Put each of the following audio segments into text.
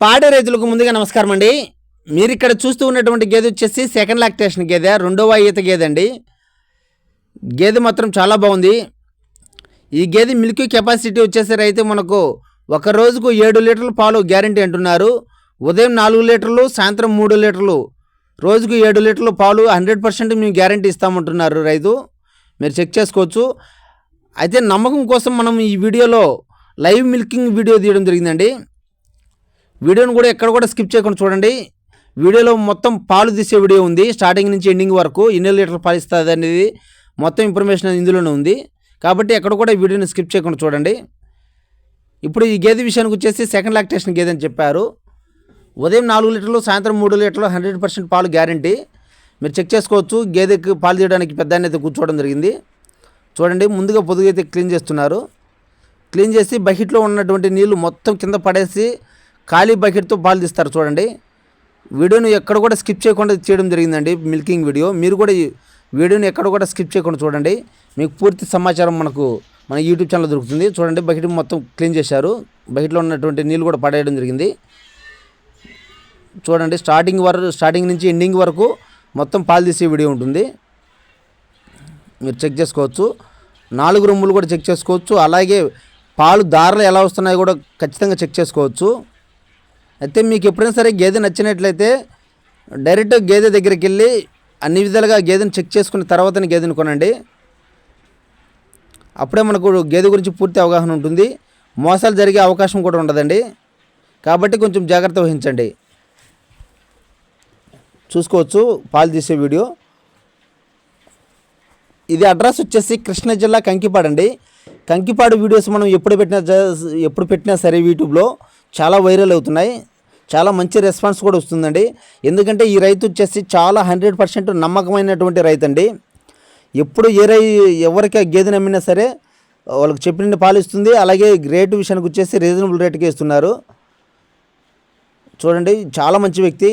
పాడే రైతులకు ముందుగా నమస్కారం అండి. మీరు ఇక్కడ చూస్తూ ఉన్నటువంటి గేదె వచ్చేసి సెకండ్ లాక్టేషన్ గేదె రెండవ ఈత గేదె అండి. గేదె మాత్రం చాలా బాగుంది. ఈ గేదె మిల్క్ కెపాసిటీ వచ్చేసి అయితే మనకు ఒక రోజుకు ఏడు లీటర్ల పాలు గ్యారంటీ అంటున్నారు. ఉదయం నాలుగు లీటర్లు సాయంత్రం మూడు లీటర్లు రోజుకు ఏడు లీటర్లు పాలు హండ్రెడ్ పర్సెంట్ మేము గ్యారంటీ ఇస్తామంటున్నారు రైతు. మీరు చెక్ చేసుకోవచ్చు. అయితే నమ్మకం కోసం మనం ఈ వీడియోలో లైవ్ మిల్కింగ్ వీడియో తీయడం జరిగిందండి. వీడియోను కూడా ఎక్కడ కూడా స్కిప్ చేయకుండా చూడండి. వీడియోలో మొత్తం పాలు తీసే వీడియో ఉంది. స్టార్టింగ్ నుంచి ఎండింగ్ వరకు ఎన్ని లీటర్లు పాలు ఇస్తుంది అనేది మొత్తం ఇన్ఫర్మేషన్ ఇందులోనే ఉంది. కాబట్టి ఎక్కడ కూడా వీడియోని స్కిప్ చేయకుండా చూడండి. ఇప్పుడు ఈ గేదె విషయానికి వచ్చేసి సెకండ్ లాక్టేషన్ గేదె అని చెప్పారు. ఉదయం నాలుగు లీటర్లు సాయంత్రం మూడు లీటర్లు హండ్రెడ్ పర్సెంట్ పాలు గ్యారంటీ. మీరు చెక్ చేసుకోవచ్చు. గేదెకి పాలు తీయడానికి పెద్ద అయితే కూర్చోవడం జరిగింది. చూడండి ముందుగా పొదుగు అయితే క్లీన్ చేస్తున్నారు. క్లీన్ చేసి బకెట్లో ఉన్నటువంటి నీళ్ళు మొత్తం కింద పడేసి ఖాళీ బకెట్తో పాలు తీస్తారు చూడండి. వీడియోని ఎక్కడ కూడా స్కిప్ చేయకుండా చేయడం జరిగిందండి మిల్కింగ్ వీడియో. మీరు కూడా వీడియోని ఎక్కడ కూడా స్కిప్ చేయకుండా చూడండి. మీకు పూర్తి సమాచారం మనకు మన యూట్యూబ్ ఛానల్ దొరుకుతుంది. చూడండి బకెట్ మొత్తం క్లీన్ చేశారు. బకెట్లో ఉన్నటువంటి నీళ్ళు కూడా పడేయడం జరిగింది. చూడండి స్టార్టింగ్ వరకు స్టార్టింగ్ నుంచి ఎండింగ్ వరకు మొత్తం పాలు తీసే వీడియో ఉంటుంది. మీరు చెక్ చేసుకోవచ్చు. నాలుగు రొమ్ములు కూడా చెక్ చేసుకోవచ్చు. అలాగే పాలు దారులు ఎలా వస్తున్నాయో కూడా ఖచ్చితంగా చెక్ చేసుకోవచ్చు. అయితే మీకు ఎప్పుడైనా సరే గేదె నచ్చినట్లయితే డైరెక్ట్ గేదె దగ్గరికి వెళ్ళి అన్ని విధాలుగా గేదెని చెక్ చేసుకున్న తర్వాతనే గేదెని కొనండి. అప్పుడే మనకు గేదె గురించి పూర్తి అవగాహన ఉంటుంది. మోసాలు జరిగే అవకాశం కూడా ఉండదండి. కాబట్టి కొంచెం జాగ్రత్త వహించండి. చూసుకోవచ్చు పాలు తీసే వీడియో. ఇది అడ్రస్ వచ్చేసి కృష్ణా జిల్లా కంకిపాడు అండి. కంకిపాడు వీడియోస్ మనం ఎప్పుడు పెట్టినా ఎప్పుడు పెట్టినా సరే యూట్యూబ్లో. చాలా వైరల్ అవుతున్నాయి. చాలా మంచి రెస్పాన్స్ కూడా వస్తుందండి. ఎందుకంటే ఈ రైతు వచ్చేసి చాలా హండ్రెడ్ పర్సెంట్ నమ్మకమైనటువంటి రైతు అండి ఎప్పుడు ఏ రై ఎవరికి గేదె గేదెని అమ్మినా సరే వాళ్ళకి చెప్పిన పాలు ఇస్తుంది అలాగే రేటు విషయానికి వచ్చేసి రీజనబుల్ రేట్కి ఇస్తున్నారు. చూడండి చాలా మంచి వ్యక్తి.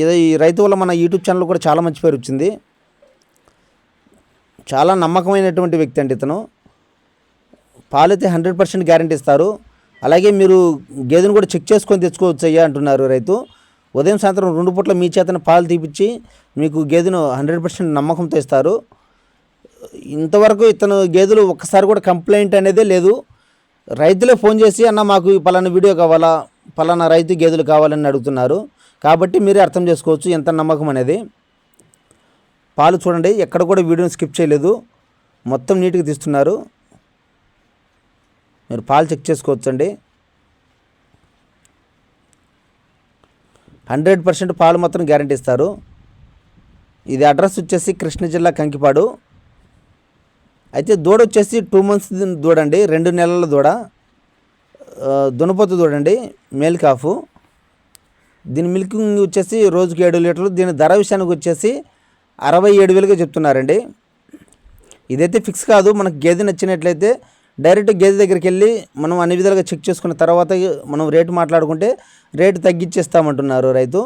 ఈ రైతు వల్ల మన యూట్యూబ్ ఛానల్ కూడా చాలా మంచి పేరు వచ్చింది. చాలా నమ్మకమైనటువంటి వ్యక్తి అండి ఇతను. పాలైతే హండ్రెడ్ పర్సెంట్ గ్యారంటీ ఇస్తారు. అలాగే మీరు గేదెను కూడా చెక్ చేసుకొని తెచ్చుకోవచ్చు అయ్యా అంటున్నారు రైతు. ఉదయం సాయంత్రం రెండు పూట్ల మీ చేతన పాలు తీపిచ్చి మీకు గేదెను హండ్రెడ్ పర్సెంట్ నమ్మకంతో ఇస్తారు ఇంతవరకు ఇతను గేదెలు ఒక్కసారి కూడా కంప్లైంట్ అనేదే లేదు. రైతులే ఫోన్ చేసి అన్న మాకు పలానా వీడియో కావాలా? పలానా రైతు గేదెలు కావాలని అడుగుతున్నారు. కాబట్టి మీరే అర్థం చేసుకోవచ్చు ఎంత నమ్మకం అనేది. పాలు చూడండి ఎక్కడ కూడా వీడియోని స్కిప్ చేయలేదు. మొత్తం నీట్గా తీస్తున్నారు. మీరు పాలు చెక్ చేసుకోవచ్చండి. హండ్రెడ్ పర్సెంట్ పాలు మాత్రం గ్యారంటీ ఇస్తారు ఇది అడ్రస్ వచ్చేసి కృష్ణా జిల్లా కంకిపాడు. అయితే దూడ వచ్చేసి టూ మంత్స్ దూడండి రెండు నెలల దూడ. దునపోతు దూడండి మేల్ కాఫ్. దీని మిల్కింగ్ వచ్చేసి రోజుకి ఏడు లీటర్లు దీని ధర విషయానికి వచ్చేసి అరవై ఏడు వేలుగా చెప్తున్నారండి. ఇదైతే ఫిక్స్ కాదు మనకు గేదె నచ్చినట్లయితే డైరెక్ట్ గేదె దగ్గరికి వెళ్ళి మనం అన్ని విధాలుగా చెక్ చేసుకున్న తర్వాత మనం రేటు మాట్లాడుకుంటే రేటు తగ్గించేస్తామంటున్నారు రైతు.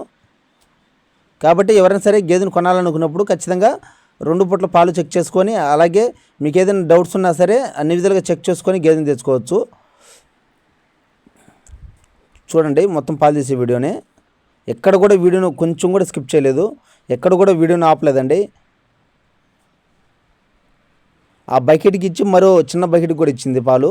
కాబట్టి ఎవరైనా సరే గేదెను కొనాలనుకున్నప్పుడు ఖచ్చితంగా రెండు పూట్ల పాలు చెక్ చేసుకొని అలాగే మీకు ఏదైనా డౌట్స్ ఉన్నా సరే అన్ని విధాలుగా చెక్ చేసుకొని గేదెను తెచ్చుకోవచ్చు. చూడండి మొత్తం పాలు తీసే వీడియోనే. ఎక్కడ కూడా వీడియోను కొంచెం కూడా స్కిప్ చేయలేదు. ఎక్కడ కూడా వీడియోను ఆపలేదండి. ఆ బకెట్కి ఇచ్చి మరో చిన్న బకెట్ కూడా ఇచ్చింది పాలు.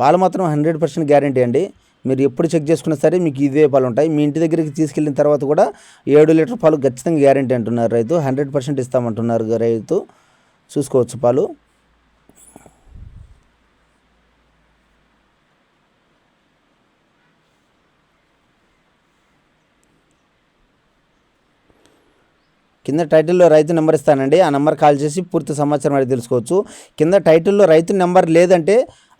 పాలు మాత్రం హండ్రెడ్ పర్సెంట్ గ్యారంటీ అండి. మీరు ఎప్పుడు చెక్ చేసుకున్నా సరే మీకు ఇదే పాలు ఉంటాయి. మీ ఇంటి దగ్గరికి తీసుకెళ్ళిన తర్వాత కూడా ఏడు లీటర్ పాలు ఖచ్చితంగా గ్యారంటీ అంటున్నారు రైతు. హండ్రెడ్ పర్సెంట్ ఇస్తామంటున్నారు రైతు. చూసుకోవచ్చు పాలు. కింద టైటిల్లో రైతు నెంబర్ ఇస్తానండి. ఆ నెంబర్ కాల్ చేసి పూర్తి సమాచారం అడిగి తెలుసుకోవచ్చు. కింద టైటిల్లో రైతు నెంబర్ లేదంటే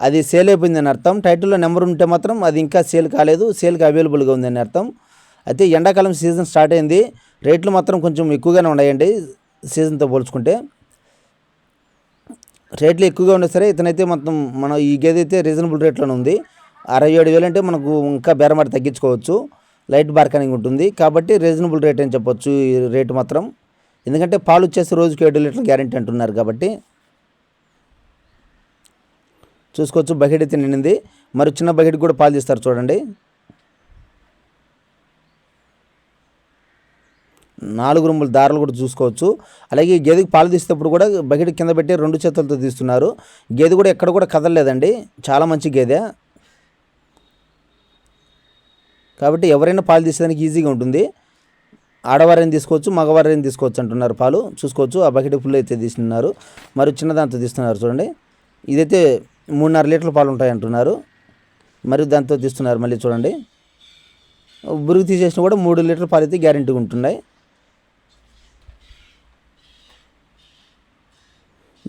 అది సేల్ అయిపోయిందని అర్థం. టైటిల్లో నెంబర్ ఉంటే మాత్రం అది ఇంకా సేల్ కాలేదు. సేల్కి అవైలబుల్గా ఉందని అర్థం. అయితే ఎండాకాలం సీజన్ స్టార్ట్ అయింది. రేట్లు మాత్రం కొంచెం ఎక్కువగానే ఉన్నాయండి సీజన్తో పోల్చుకుంటే. రేట్లు ఎక్కువగా ఉన్నా సరే ఇతనైతే మొత్తం మనం ఈ గేదె అయితే రీజనబుల్ రేట్లోనే ఉంది. అరవై ఏడు వేలు అంటే మనకు ఇంకా బేరమాట తగ్గించుకోవచ్చు. లైట్ బార్కనింగ్ ఉంటుంది. కాబట్టి రీజనబుల్ రేట్ అని చెప్పొచ్చు ఈ రేటు మాత్రం. ఎందుకంటే పాలు వచ్చేసి రోజుకి ఏడు లీటర్లు గ్యారంటీ అంటున్నారు కాబట్టి. చూసుకోవచ్చు బకెట్ అయితే నిండింది. మరి చిన్న బకెట్ కూడా పాలు తీస్తారు చూడండి. నాలుగు రూముల దారాలు కూడా చూసుకోవచ్చు. అలాగే గేదెకి పాలు తీసేటప్పుడు కూడా బకెట్ కింద పెట్టి రెండు చేతులతో తీస్తున్నారు. గేదె కూడా ఎక్కడ కూడా కదలలేదండి. చాలా మంచి గేదె. కాబట్టి ఎవరైనా పాలు తీసేదానికి ఈజీగా ఉంటుంది. ఆడవారిని తీసుకోవచ్చు మగవారిని తీసుకోవచ్చు అంటున్నారు పాలు. చూసుకోవచ్చు ఆ బకెట్ ఫుల్ అయితే తీస్తున్నారు మరి చిన్నదాంతో తీస్తున్నారు చూడండి. ఇదైతే మూడున్నర లీటర్ల పాలు ఉంటాయి అంటున్నారు. మరి దాంతో తీస్తున్నారు మళ్ళీ చూడండి. బురుగు తీసేసిన కూడా మూడు లీటర్ల పాలు అయితే గ్యారెంటీగా ఉంటున్నాయి.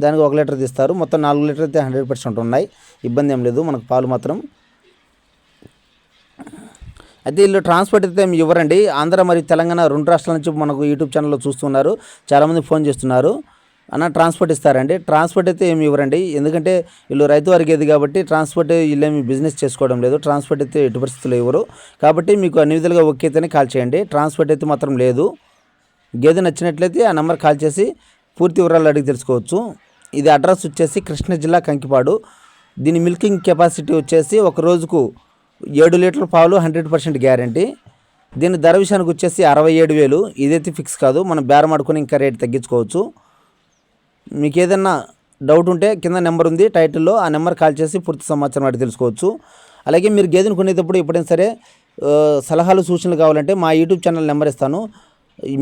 దానికి ఒక లీటర్ తీస్తారు. మొత్తం నాలుగు లీటర్ అయితే హండ్రెడ్ పర్సెంట్ ఉన్నాయి. ఇబ్బంది ఏం లేదు. మనకు పాలు మాత్రం అయితే వీళ్ళు ట్రాన్స్పోర్ట్ అయితే మేము ఇవ్వరండి. ఆంధ్ర మరియు తెలంగాణ రెండు రాష్ట్రాల నుంచి మనకు యూట్యూబ్ ఛానల్లో చూస్తున్నారు. చాలామంది ఫోన్ చేస్తున్నారు. అన్న ట్రాన్స్పోర్ట్ ఇస్తారండి. ట్రాన్స్పోర్ట్ అయితే ఏమి ఇవ్వరండి. ఎందుకంటే వీళ్ళు రైతు వారికి కాబట్టి ట్రాన్స్పోర్ట్ వీళ్ళేమి బిజినెస్ చేసుకోవడం లేదు. ట్రాన్స్పోర్ట్ అయితే ఎటు పరిస్థితులు ఇవ్వరు. కాబట్టి మీకు అన్ని విధాలుగా ఓకే అయితేనే కాల్ చేయండి. ట్రాన్స్పోర్ట్ అయితే మాత్రం లేదు. గేదె నచ్చినట్లయితే ఆ నెంబర్ కాల్ చేసి పూర్తి వివరాలు అడిగి తెలుసుకోవచ్చు. ఇది అడ్రస్ వచ్చేసి కృష్ణా జిల్లా కంకిపాడు. దీని మిల్కింగ్ కెపాసిటీ వచ్చేసి ఒక రోజుకు ఏడు లీటర్ల పాలు హండ్రెడ్ పర్సెంట్ గ్యారంటీ. దీని ధర విషయానికి వచ్చేసి అరవై ఏడు వేలు. ఇదైతే ఫిక్స్ కాదు. మనం బేరం ఆడుకొని ఇంకా రేట్ తగ్గించుకోవచ్చు. మీకు ఏదైనా డౌట్ ఉంటే కింద నెంబర్ ఉంది. టైటిల్లో ఆ నెంబర్ కాల్ చేసి పూర్తి సమాచారం అడిగి తెలుసుకోవచ్చు. అలాగే మీరు గేదెను కొనేటప్పుడు ఎప్పుడైనా సరే సలహాలు సూచనలు కావాలంటే మా యూట్యూబ్ ఛానల్ నెంబర్ ఇస్తాను.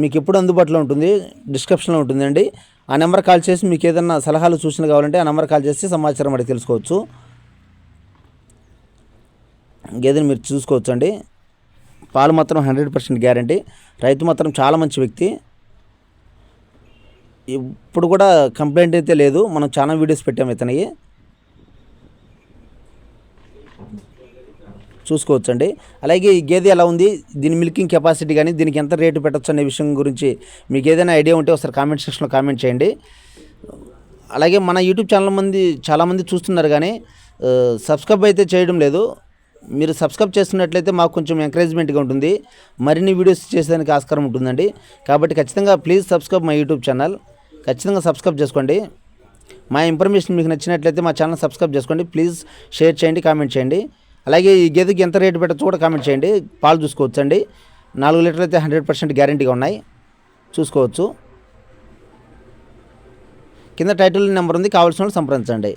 మీకు ఎప్పుడు అందుబాటులో ఉంటుంది? డిస్క్రిప్షన్లో ఉంటుందండి. ఆ నెంబర్ కాల్ చేసి మీకు ఏదైనా సలహాలు సూచనలు కావాలంటే ఆ నెంబర్ కాల్ చేసి సమాచారం అడిగి తెలుసుకోవచ్చు. గేదెని మీరు చూసుకోవచ్చండి. పాలు మాత్రం హండ్రెడ్ పర్సెంట్ గ్యారంటీ. రైతు మాత్రం చాలా మంచి వ్యక్తి. ఇప్పుడు కూడా కంప్లైంట్ అయితే లేదు. మనం చాలా వీడియోస్ పెట్టాము ఇతనికి. చూసుకోవచ్చండి. అలాగే ఈ గేదె ఎలా ఉంది? దీని మిల్కింగ్ కెపాసిటీ కానీ దీనికి ఎంత రేటు పెట్టచ్చు అనే విషయం గురించి మీకు ఏదైనా ఐడియా ఉంటే ఒకసారి కామెంట్ సెక్షన్లో కామెంట్ చేయండి. అలాగే మన యూట్యూబ్ ఛానల్ మంది చాలామంది చూస్తున్నారు కానీ సబ్స్క్రైబ్ అయితే చేయడం లేదు. మీరు సబ్స్క్రైబ్ చేస్తున్నట్లయితే మాకు కొంచెం ఎంకరేజ్మెంట్గా ఉంటుంది. మరిన్ని వీడియోస్ చేసేదానికి ఆస్కారం ఉంటుందండి. కాబట్టి ఖచ్చితంగా please subscribe my YouTube channel ఖచ్చితంగా సబ్స్క్రైబ్ చేసుకోండి. మా ఇన్ఫర్మేషన్ మీకు నచ్చినట్లయితే మా ఛానల్ సబ్స్క్రైబ్ చేసుకోండి. ప్లీజ్ షేర్ చేయండి కామెంట్ చేయండి. అలాగే ఈ గేదెకి ఎంత రేటు పెట్టచ్చు కూడా కామెంట్ చేయండి. పాలు చూసుకోవచ్చండి. నాలుగు లీటర్లు అయితే హండ్రెడ్ పర్సెంట్ గ్యారంటీగా ఉన్నాయి. చూసుకోవచ్చు. కింద టైటిల్ నెంబర్ ఉంది. కావాల్సిన వాళ్ళు సంప్రదించండి.